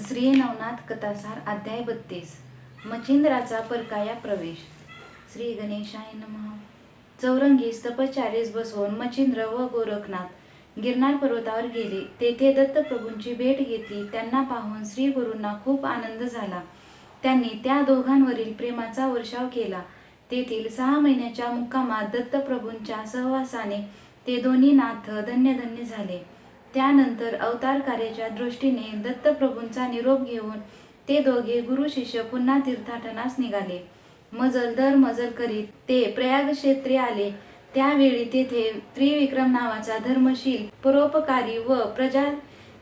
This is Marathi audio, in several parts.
श्री नवनाथ कथासार अध्याय बत्तीस. मच्छिंद्राचा परकाया प्रवेश. श्री गणेशाय नमः. चौरंगीस तपचारीस बसवून मच्छिंद्र व गोरखनाथ गिरनार पर्वतावर गेले. तेथे दत्तप्रभूंची भेट घेतली. त्यांना पाहून श्री गुरूंना खूप आनंद झाला. त्यांनी त्या दोघांवरील प्रेमाचा वर्षाव केला. तेथील सहा महिन्याच्या मुक्कामात दत्तप्रभूंच्या सहवासाने ते दोन्ही नाथ धन्य धन्य झाले. त्यानंतर अवतार कार्याच्या दृष्टीने दत्तप्रभूंचा निरोप घेऊन ते दोघे गुरु शिष्य पुन्हा तीर्थाटनास निघाले. मजल दर मजल करीत ते प्रयाग क्षेत्रे आले. त्यावेळी तेथे त्रिविक्रम नावाचा धर्मशील परोपकारी व प्रजा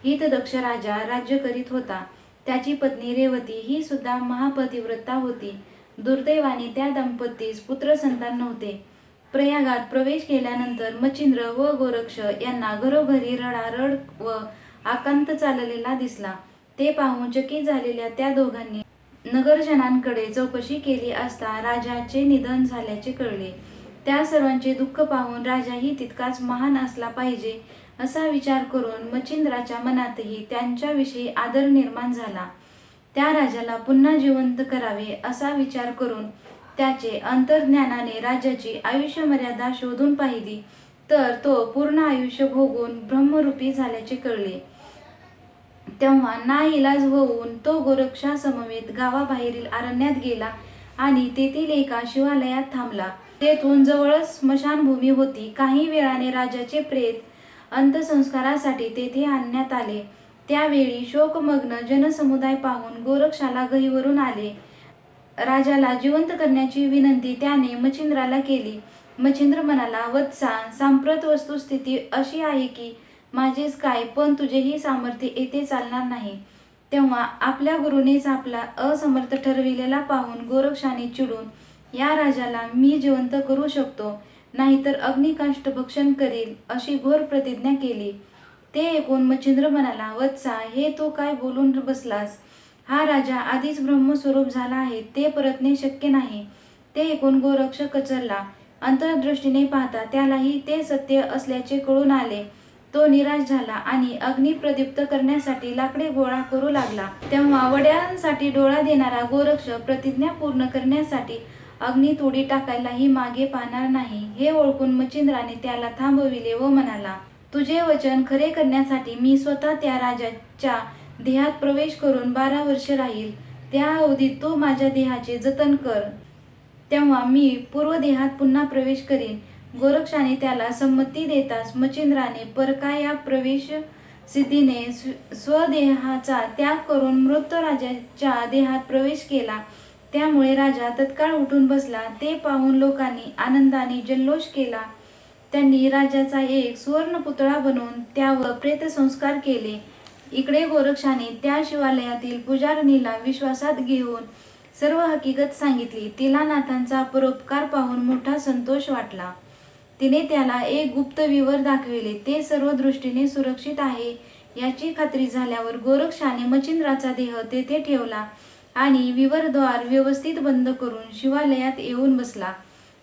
हितदक्ष राजा राज्य करीत होता. त्याची पत्नी रेवती ही सुद्धा महापतिव्रता होती. दुर्दैवाने त्या दंपतीस पुत्र संतान नव्हते. प्रयागात प्रवेश केल्यानंतर मच्छिंद्र व गोरक्ष यांना घरोघरी रडारड व आकांत चाललेला दिसला. ते पाहून चकित झालेल्या त्या दोघांनी नगरजनांकडे चौकशी केली असता राजाचे निधन झाल्याचे कळले. त्या सर्वांचे दुःख पाहून राजाही तितकाच महान असला पाहिजे असा विचार करून मच्छिंद्राच्या मनातही त्यांच्याविषयी आदर निर्माण झाला. त्या राजाला पुन्हा जिवंत करावे असा विचार करून त्याचे अंतर्ज्ञानाने राज्याची आयुष्य मर्यादा शोधून पाहिली तर तो पूर्ण आयुष्य भोगून ब्रह्मरूपी झाल्याचे कळले. तेव्हा ना इलाज होऊन तो गोरक्षा समवेत गावाबाहेरील अरण्यात गेला आणि तेथील एका शिवालयात थांबला. तेथून जवळच स्मशानभूमी होती. काही वेळाने राजाचे प्रेत अंत्यसंस्कारासाठी तेथे आणण्यात आले. त्यावेळी शोकमग्न जनसमुदाय पाहून गोरक्षाला गहीवरून आले. राजाला जिवंत करण्याची विनंती त्याने मच्छिंद्राला केली. मच्छिंद्र म्हणाला वत्सा सांप्रत वस्तुस्थिती अशी आहे की माझेच काय पण तुझेही सामर्थ्य येथे चालणार नाही. तेव्हा आपल्या गुरुनेच आपला असमर्थ ठरविलेला पाहून गोरक्षाने चिडून या राजाला मी जिवंत करू शकतो नाहीतर अग्निकाष्ट भक्षण करील अशी घोर प्रतिज्ञा केली. ते ऐकून मच्छिंद्र म्हणाला वत्सा हे तो काय बोलून बसलास? हा राजा आधीच ब्रह्मस्वरूप झाला आहे. ते परतणे शक्य नाही. ते ऐकून गोरक्ष कचरला अंतर्दृष्टीने पाहता त्यालाही ते सत्य असल्याचे कळून आले. तो निराश झाला आणि अग्नी प्रदीप्त करण्यासाठी लाकडे गोळा करू लागला. तेव्हा वड्यांसाठी डोळा देणारा गोरक्ष प्रतिज्ञा पूर्ण करण्यासाठी अग्नी तोडी टाकायलाही मागे पाहणार नाही. हे ओळखून मच्छिंद्राने त्याला थांबविले व म्हणाला तुझे वचन खरे करण्यासाठी मी स्वतः त्या राजाच्या देहात प्रवेश करून बारा वर्ष राहील त्या अवधीत तू माझ्या देहाचे जतन कर. तेव्हा मी पूर्व देहात पुन्हा प्रवेश करीन. गोरक्षाने त्याला संमती देताच मच्छिंद्राने परकाया प्रवेश सिद्धीने स्व- स्वदेहाचा त्याग करून मृत राजाच्या देहात प्रवेश केला. त्यामुळे राजा तत्काळ उठून बसला. ते पाहून लोकांनी आनंदाने जल्लोष केला. त्यांनी राजाचा एक सुवर्ण पुतळा बनवून त्यावर प्रेतसंस्कार केले. इकडे गोरक्षाने त्या शिवालयातील पुजारणीला विश्वासात घेऊन सर्व हकीकत सांगितली. तिला नाथांचा परोपकार पाहून मोठा संतोष वाटला. तिने त्याला एक गुप्त विवर दाखविले. ते सर्व दृष्टीने सुरक्षित आहे याची खात्री झाल्यावर गोरक्षाने मच्छिंद्राचा देह तेथे ठेवला आणि विवरद्वार व्यवस्थित बंद करून शिवालयात येऊन बसला.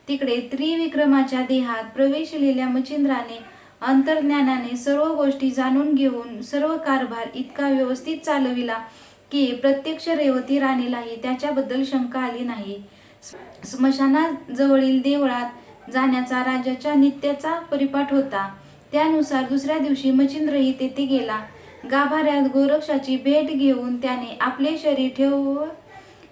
तिकडे त्रिविक्रमाच्या देहात प्रवेशलेल्या मच्छिंद्राने अंतर्ज्ञानाने सर्व गोष्टी जाणून घेऊन सर्व कारभार इतका व्यवस्थित चालविला की प्रत्यक्ष रेवती राणीलाही त्याच्याबद्दल शंका आली नाही. स्मशानाजवळील देवळात जाण्याचा राजाच्या नित्याचा परिपाठ होता. त्यानुसार दुसऱ्या दिवशी मच्छिंद्रही तेथे गेला. गाभाऱ्यात गोरक्षाची भेट घेऊन त्याने आपले शरीर ठेव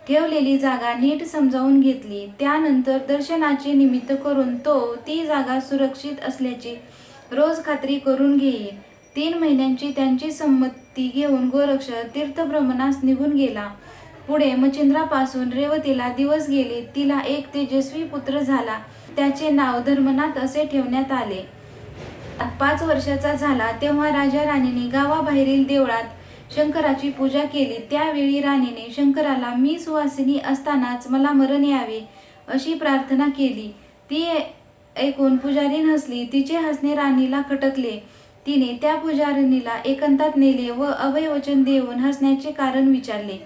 ठेवलेली जागा नीट समजावून घेतली. त्यानंतर दर्शनाचे निमित्त करून तो ती जागा सुरक्षित असल्याची रोज खात्री करून घेई. तीन महिन्यांची त्यांची संमती घेऊन गोरक्ष तीर्थभ्रमणास निघून गेला. पुढे मच्छिंद्रापासून रेवतीला दिवस गेले. तिला एक तेजस्वी पुत्र झाला. त्याचे नाव धर्मनाथ असे ठेवण्यात आले. पाच वर्षाचा झाला. तेव्हा राजा राणीने गावाबाहेरील देवळात शंकराची पूजा केली. त्यावेळी राणीने शंकराला मी सुवासिनी असतानाच मला मरण यावे अशी प्रार्थना केली. ती ऐकून पुजारी हसली तिचे हसणे राणीला खटकले. तिने त्या पुजारिणीला एकांतात नेले व अभयवचन देऊन हसण्याचे कारण विचारले.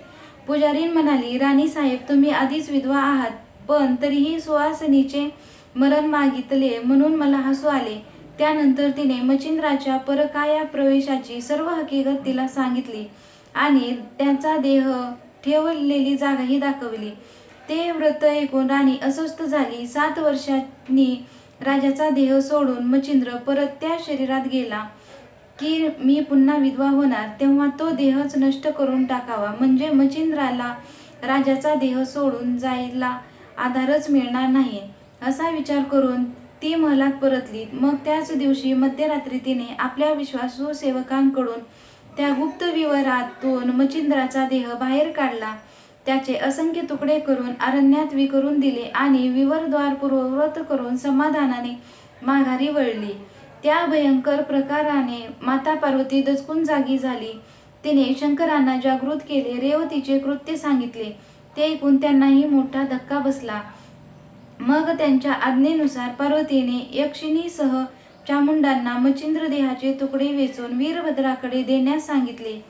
पुजारीन म्हणाली राणी साहेब तुम्ही आधीच विधवा आहात पण तरीही सुहासनीचे मरण मागितले म्हणून मला हसू आले त्यानंतर तिने मच्छिंद्राच्या परकाया प्रवेशाची सर्व हकीकत तिला सांगितली आणि त्यांचा देह ठेवलेली जागाही दाखवली. ते व्रत ऐकून राणी अस्वस्थ झाली. सात वर्षांनी राजाचा देह सोडून मच्छिंद्र परत त्या शरीरात गेला. की मी पुन्हा विधवा होणार तेव्हा तो देहच नष्ट करून टाकावा. म्हणजे मच्छिंद्राला राजाचा देह सोडून जायला आधारच मिळणार नाही. असा विचार करून ती महलात परतली. मग त्याच दिवशी मध्यरात्री तिने आपल्या विश्वासू सेवकांकडून त्या गुप्त विवरातून मच्छिंद्राचा देह बाहेर काढला. त्याचे असंख्य तुकडे करून अरण्यात विकरून दिले आणि विवरद्वार पूर्वव्रत करून समाधानाने माघारी वळली. त्या भयंकर प्रकाराने माता पार्वती दचकून जागी झाली. तिने शंकरांना जागृत केले रेवतीचे कृत्य सांगितले. ते ऐकून त्यांनाही मोठा धक्का बसला. मग त्यांच्या आज्ञेनुसार पार्वतीने यक्षिणीसह चामुंडांना मच्छिंद्र देहाचे तुकडे वेचून वीरभद्राकडे देण्यास सांगितले.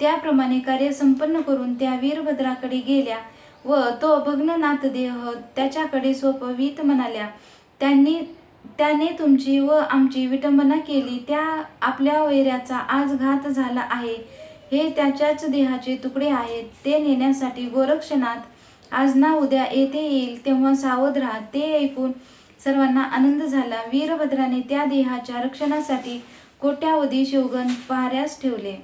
त्याप्रमाणे कार्य संपन्न करून त्या वीरभद्राकडे गेल्या व तो भग्ननाथ देह त्याच्याकडे सोपवीत म्हणाल्या त्यांनी त्याने तुमची व आमची विटंबना केली त्या आपल्या वैऱ्याचा आज घात झाला आहे. हे त्याच्याच देहाचे तुकडे आहेत. ते नेण्यासाठी गोरक्षनाथ आज ना उद्या येथे येईल तेव्हा सावध राहा. ते ऐकून सर्वांना आनंद झाला. वीरभद्राने त्या देहाच्या रक्षणासाठी कोट्यावधी शिवगण पहाऱ्यास ठेवले.